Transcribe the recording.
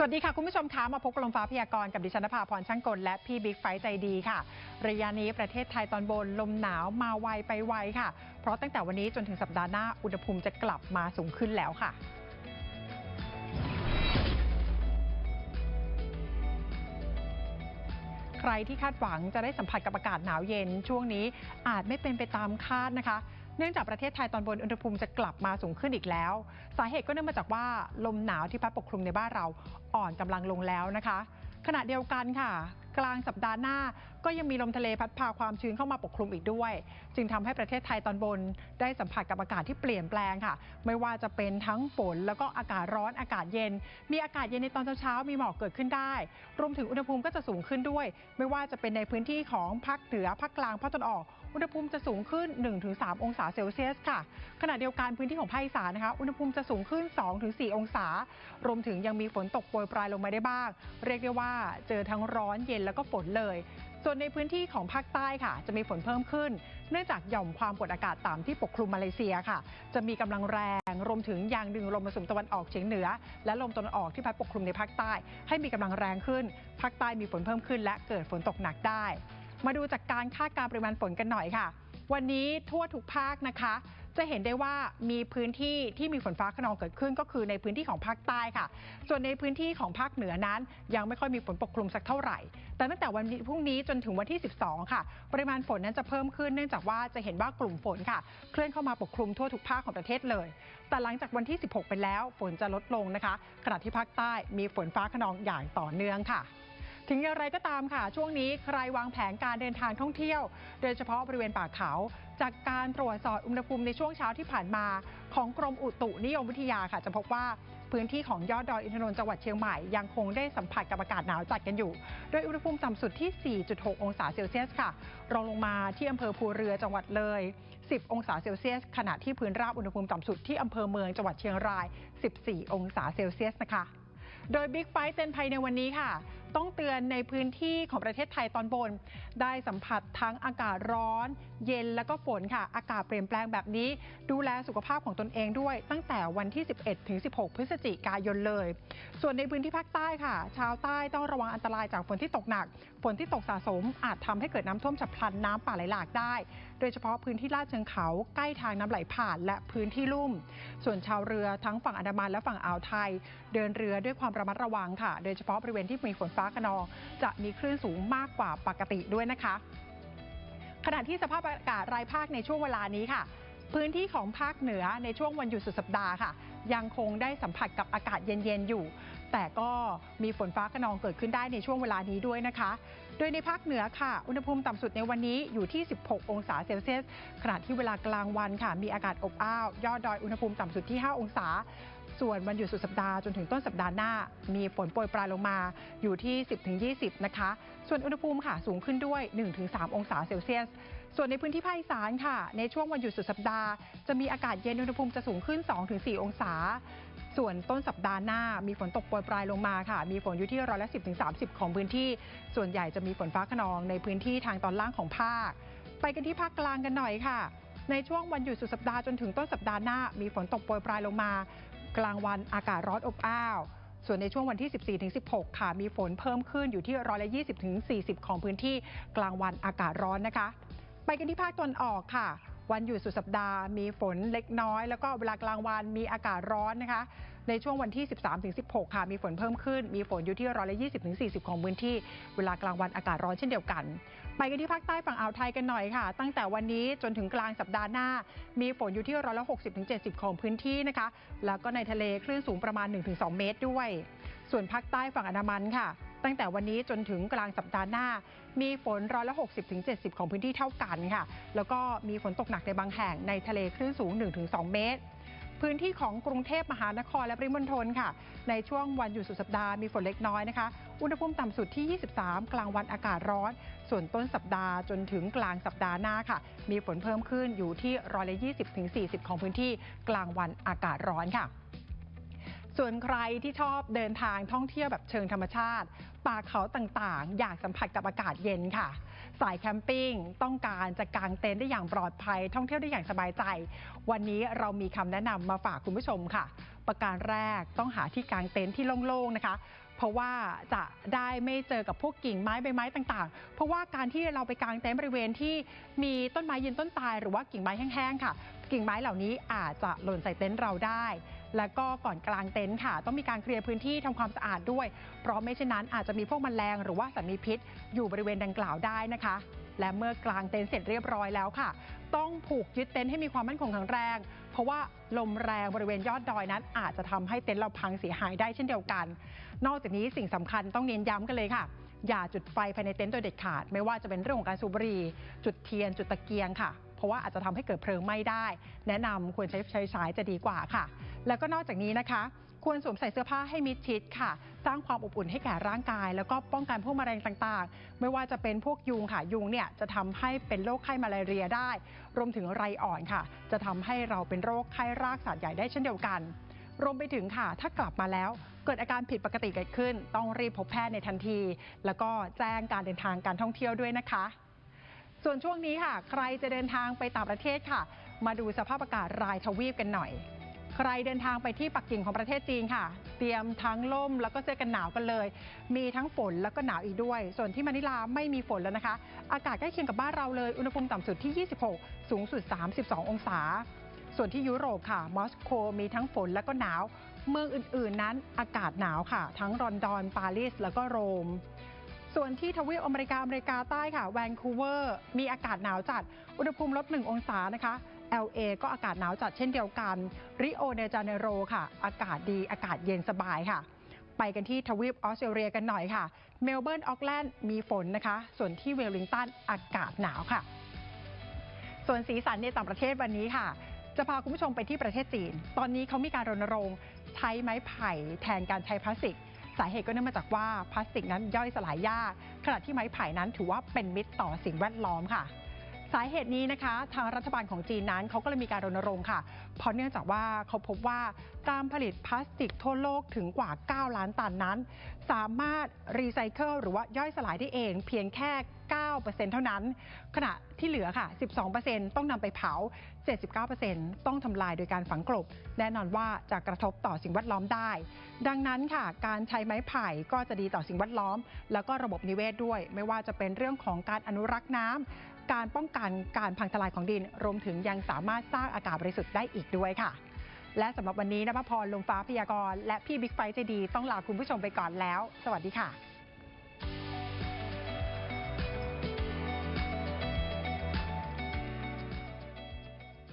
สวัสดีค่ะ คุณผู้ชมคะมาพบกับลมฟ้าพยากรณ์กับดิฉันนภาพรช่างกลและพี่บิ๊กไฟใจดีค่ะระยะนี้ประเทศไทยตอนบนลมหนาวมาไวไปไวค่ะ เพราะตั้งแต่วันนี้จนถึงสัปดาห์หน้าอุณหภูมิจะกลับมาสูงขึ้นแล้วค่ะใครที่คาดหวังจะได้สัมผัสกับอากาศหนาวเย็นช่วงนี้อาจไม่เป็นไปตามคาดนะคะ เนื่องจากประเทศไทยตอนบนอุณหภูมิจะกลับมาสูงขึ้นอีกแล้ว สาเหตุก็เนื่องมาจากว่าลมหนาวที่พัดปกคลุมในบ้านเราอ่อนกำลังลงแล้วนะคะ ขณะเดียวกันค่ะ กลางสัปดาห์หน้าก็ยังมีลมทะเลพัดพาความชื้นเข้ามาปกคลุมอีกด้วย จึงทำให้ประเทศไทยตอนบนได้สัมผัสกับอากาศที่เปลี่ยนแปลงค่ะ ไม่ว่าจะเป็นทั้งฝนแล้วก็อากาศร้อนอากาศเย็น มีอากาศเย็นในตอนเช้าๆมีหมอกเกิดขึ้นได้ รวมถึงอุณหภูมิก็จะสูงขึ้นด้วย ไม่ว่าจะเป็นในพื้นที่ของภาคเหนือภาคกลางภาคตะวันออก อุณหภูมิจะสูงขึ้น 1-3 องศาเซลเซียสค่ะ ขณะเดียวกันพื้นที่ของภาคอีสานนะคะอุณหภูมิจะสูงขึ้น 2-4 องศา รวมถึงยังมีฝนตกโปรยปลายลงมาได้บ้าง เรียกได้ว่าเจอทั้งร้อนเย็นแล้วก็ฝนเลย ส่วนในพื้นที่ของภาคใต้ค่ะ จะมีฝนเพิ่มขึ้น เนื่องจากหย่อมความกดอากาศต่ำที่ปกคลุมมาเลเซียค่ะ จะมีกำลังแรง รวมถึงยางดึงลมมรสุมตะวันออกเฉียงเหนือ และลมตะวันออกที่พัดปกคลุมในภาคใต้ ให้มีกำลังแรงขึ้น ภาคใต้มีฝนเพิ่มขึ้น และเกิดฝนตกหนักได้ มาดูจากการคาดการณ์ปริมาณฝนกันหน่อยค่ะ วันนี้ทั่วทุกภาคนะคะ จะเห็นได้ว่ามีพื้นที่ที่มีฝนฟ้าขนองเกิดขึ้นก็คือในพื้นที่ของภาคใต้ค่ะ ส่วนในพื้นที่ของภาคเหนือนั้น ยังไม่ค่อยมีฝนปกคลุมสักเท่าไหร่ แต่ตั้งแต่วันพรุ่งนี้จนถึงวันที่ 12 ค่ะ ปริมาณฝนนั้นจะเพิ่มขึ้นเนื่องจากว่าจะเห็นว่ากลุ่มฝนค่ะ เคลื่อนเข้ามาปกคลุมทั่วทุกภาคของประเทศเลย แต่หลังจากวันที่ 16 ไปแล้ว ฝนจะลดลงนะคะขณะที่ภาคใต้มีฝนฟ้าขนองอย่างต่อเนื่องค่ะ ถึงอย่างไรก็ตามค่ะ ช่วงนี้ใครวางแผนการเดินทางท่องเที่ยว โดยเฉพาะบริเวณป่าเขา จากการตรวจสอบอุณหภูมิในช่วงเช้าที่ผ่านมา ของกรมอุตุนิยมวิทยาค่ะ จะพบว่าพื้นที่ของยอดดอยอินทนนท์จังหวัดเชียงใหม่ยังคงได้สัมผัสกับอากาศหนาวจัดกันอยู่ โดยอุณหภูมิต่ำสุดที่ 4.6 องศาเซลเซียสค่ะ รองลงมาที่อำเภอภูเรือจังหวัดเลย 10 องศาเซลเซียส ขณะที่พื้นราบอุณหภูมิต่ำสุดที่อำเภอเมืองจังหวัดเชียงราย 14 องศาเซลเซียสนะคะ โดยบิ๊กไฟท์เตือนภัยในวันนี้ค่ะ ต้องเตือนในพื้นที่ของประเทศไทยตอนบน ได้สัมผัสทั้งอากาศร้อน เย็นแล้วก็ฝนค่ะ อากาศเปลี่ยนแปลงแบบนี้ ดูแลสุขภาพของตนเองด้วย ตั้งแต่วันที่ 11 ถึง 16 พฤศจิกายนเลย ส่วนในพื้นที่ภาคใต้ค่ะ ชาวใต้ต้องระวังอันตรายจากฝนที่ตกหนัก ฝนที่ตกสะสมอาจทำให้เกิดน้ำท่วมฉับพลันน้ำป่าไหลหลากได้ โดยเฉพาะพื้นที่ลาดเชิงเขาใกล้ทางน้ำไหลผ่านและพื้นที่ลุ่ม ส่วนชาวเรือทั้งฝั่งอันดามันและฝั่งอ่าวไทย เดินเรือด้วยความระมัดระวังค่ะ โดยเฉพาะบริเวณที่มีฝนฟ้าขนอง จะมีคลื่นสูงมากกว่าปกติด้วยนะคะ ขณะที่สภาพอากาศรายภาคในช่วงเวลานี้ค่ะพื้นที่ของภาคเหนือในช่วงวันหยุดสุดสัปดาห์ค่ะ ยังคงได้สัมผัสกับอากาศเย็น ๆ อยู่ แต่ก็มีฝนฟ้าขนองเกิดขึ้นได้ในช่วงเวลานี้ด้วยนะคะ โดยในภาคเหนือค่ะ อุณหภูมิต่ำสุดในวันนี้อยู่ที่ 16 องศาเซลเซียส ขณะที่เวลากลางวันค่ะ มีอากาศอบอ้าว ยอดดอยอุณหภูมิต่ำสุดที่ 5 องศา ส่วนวันหยุดสุดสัปดาห์จนถึงต้นสัปดาห์หน้า มีฝนโปรยปลายลงมาอยู่ที่ 10-20 นะคะ ส่วนอุณหภูมิค่ะสูงขึ้นด้วย 1-3 องศาเซลเซียสส่วนในพื้นที่ภาคอีสานค่ะ ในช่วงวันหยุดสุดสัปดาห์ จะมีอากาศเย็นอุณหภูมิจะสูงขึ้น 2-4 องศา ส่วนต้นสัปดาห์หน้ามีฝนตกโปรยปลายลงมาค่ะ มีฝนอยู่ที่ร้อยละ10ถึง30ของพื้นที่ ส่วนใหญ่จะมีฝนฟ้าขนองในพื้นที่ทางตอนล่างของภาค ไปกันที่ภาคกลางกันหน่อยค่ะ ในช่วงวันหยุดสุดสัปดาห์จนถึงต้นสัปดาห์หน้ามีฝนตกโปรยปลายลงมา กลางวันอากาศร้อนอบอ้าวส่วนในช่วงวันที่ 14-16 ค่ะ มีฝนเพิ่มขึ้นอยู่ที่ร้อยละ20-40 ของพื้นที่กลางวันอากาศร้อนนะคะ ไปกันที่ภาคตะวันออกค่ะ วันหยุดสุดสัปดาห์มีฝนเล็กน้อย แล้วก็เวลากลางวันมีอากาศร้อนนะคะ ในช่วงวันที่ 13-16 ค่ะ มีฝนเพิ่มขึ้น มีฝนอยู่ที่ร้อยละ20-40 ของพื้นที่ เวลากลางวันอากาศร้อนเช่นเดียวกัน ไปกันที่ภาคใต้ฝั่งอ่าวไทยกันหน่อยค่ะ ตั้งแต่วันนี้จนถึงกลางสัปดาห์หน้า มีฝนอยู่ที่ร้อยละ60-70 ของพื้นที่นะคะ แล้วก็ในทะเลคลื่นสูงประมาณ 1-2 เมตรด้วย ส่วนภาคใต้ฝั่งอันดามันค่ะ ตั้งแต่วันนี้จนถึงกลางสัปดาห์หน้า มีฝนร้อยละ60ถึง70 ของพื้นที่เท่ากันค่ะ แล้วก็มีฝนตกหนักในบางแห่งในทะเลคลื่นสูง 1-2 เมตร พื้นที่ของกรุงเทพมหานครและปริมณฑลค่ะ ในช่วงวันหยุดสุดสัปดาห์มีฝนเล็กน้อยนะคะ อุณหภูมิต่ำสุดที่ 23 กลางวันอากาศร้อน ส่วนต้นสัปดาห์จนถึงกลางสัปดาห์หน้าค่ะ มีฝนเพิ่มขึ้นอยู่ที่ร้อยละ20ถึง40 ของพื้นที่กลางวันอากาศร้อนค่ะส่วนใครที่ชอบเดินทางท่องเที่ยวแบบเชิงธรรมชาติ ป่าเขาต่างๆ อยากสัมผัสกับอากาศเย็นค่ะ สายแคมปิ้งต้องการจะกางเต็นท์ได้อย่างปลอดภัย ท่องเที่ยวได้อย่างสบายใจ วันนี้เรามีคำแนะนำมาฝากคุณผู้ชมค่ะ ประการแรกต้องหาที่กางเต็นท์ที่โล่งๆนะคะเพราะว่าจะได้ไม่เจอกับพวกกิ่งไม้ใบไม้ต่างๆ เพราะว่าการที่เราไปกางเต็นท์บริเวณที่มีต้นไม้ยืนต้นตายหรือว่ากิ่งไม้แห้งๆค่ะ กิ่งไม้เหล่านี้อาจจะหล่นใส่เต็นท์เราได้ แล้วก็ก่อนกลางเต็นท์ค่ะ ต้องมีการเคลียร์พื้นที่ทำความสะอาดด้วย เพราะไม่เช่นนั้นอาจจะมีพวกมแมลงหรือว่าสัตว์มีพิษ อยู่บริเวณดังกล่าวได้นะคะ และเมื่อกลางเต็นท์เสร็จเรียบร้อยแล้วค่ะ ต้องผูกยึดเต็นท์ให้มีความมั่นคงแข็งแรง เพราะว่าลมแรงบริเวณยอดดอยนั้น อาจจะทำให้เต็นท์เราพังเสียหายได้เช่นเดียวกัน นอกจากนี้สิ่งสำคัญต้องเน้นย้ำกันเลยค่ะอย่าจุดไฟภายในเต็นท์โดยเด็ดขาด ไม่ว่าจะเป็นเรื่องของการสูบบุหรี่จุดเทียนจุดตะเกียงค่ะ เพราะว่าอาจจะทำให้เกิดเพลิงไหม้ได้ แนะนำควรใช้ใช้ฉายจะดีกว่าค่ะ แล้วก็นอกจากนี้นะคะ ควรสวมใส่เสื้อผ้าให้มิดชิดค่ะ สร้างความอบอุ่นให้แก่ร่างกาย แล้วก็ป้องกันพวกแมลงต่างๆ ไม่ว่าจะเป็นพวกยุงค่ะยุงเนี่ยจะทำให้เป็นโรคไข้มาลาเรียได้ รวมถึงไรอ่อนค่ะ จะทำให้เราเป็นโรคไข้รากสัตว์ใหญ่ได้เช่นเดียวกันรวมไปถึงค่ะ ถ้ากลับมาแล้วเกิดอาการผิดปกติเกิดขึ้น ต้องรีบพบแพทย์ในทันที แล้วก็แจ้งการเดินทางการท่องเที่ยวด้วยนะคะ ส่วนช่วงนี้ค่ะ ใครจะเดินทางไปต่างประเทศค่ะ มาดูสภาพอากาศรายทวีปกันหน่อย ใครเดินทางไปที่ปักกิ่งของประเทศจีนค่ะ เตรียมทั้งล่มแล้วก็เสื้อกันหนาวกันเลย มีทั้งฝนแล้วก็หนาวอีกด้วย ส่วนที่มะนิลาไม่มีฝนแล้วนะคะ อากาศใกล้เคียงกับบ้านเราเลย อุณหภูมิต่ำสุดที่ 26 สูงสุด 32 องศา ส่วนที่ยุโรปค่ะ มอสโกมีทั้งฝนแล้วก็หนาว เมืองอื่นๆ นั้นอากาศหนาวค่ะ ทั้งรอนดอน ปารีส แล้วก็โรม ส่วนที่ทวีปอเมริกา อเมริกาใต้ค่ะ แวนคูเวอร์ มีอากาศหนาวจัด อุณหภูมิลบ1องศานะคะ LA ก็อากาศหนาวจัดเช่นเดียวกัน ริโอเดจาเนโรค่ะ อากาศดีอากาศเย็นสบายค่ะ ไปกันที่ทวีปออสเตรเลียกันหน่อยค่ะ เมลเบิร์น ออกแลนด์ มีฝนนะคะ ส่วนที่เวลลิงตัน อากาศหนาวค่ะ ส่วนสีสันในต่างประเทศวันนี้ค่ะ จะพาคุณผู้ชมไปที่ประเทศจีน ตอนนี้เขามีการรณรงค์ใช้ไม้ไผ่แทนการใช้พลาสติก สาเหตุก็เนื่องมาจากว่าพลาสติกนั้นย่อยสลายยากขณะที่ไม้ไผ่นั้นถือว่าเป็นมิตรต่อสิ่งแวดล้อมค่ะ สาเหตุนี้นะคะ ทางรัฐบาลของจีนนั้นเขาก็เลยมีการรณรงค์ค่ะ เพราะเนื่องจากว่าเขาพบว่าการผลิตพลาสติกทั่วโลกถึงกว่า 9 ล้านตันนั้น สามารถรีไซเคิลหรือว่าย่อยสลายได้เอง เพียงแค่ 9%เท่านั้น ขณะที่เหลือค่ะ 12%ต้องนำไปเผา 79%ต้องทำลายโดยการฝังกลบ แน่นอนว่าจะกระทบต่อสิ่งแวดล้อมได้ ดังนั้นค่ะ การใช้ไม้ไผ่ก็จะดีต่อสิ่งแวดล้อม แล้วก็ระบบนิเวศด้วย ไม่ว่าจะเป็นเรื่องของการอนุรักษ์น้ำ การป้องกันการพังทลายของดิน รวมถึงยังสามารถสร้างอากาศบริสุทธิ์ได้อีกด้วยค่ะ และสำหรับวันนี้นภพรลงฟ้าพยากรณ์และพี่บิ๊กไฟใจดี ต้องลาคุณผู้ชมไปก่อนแล้ว สวัสดีค่ะ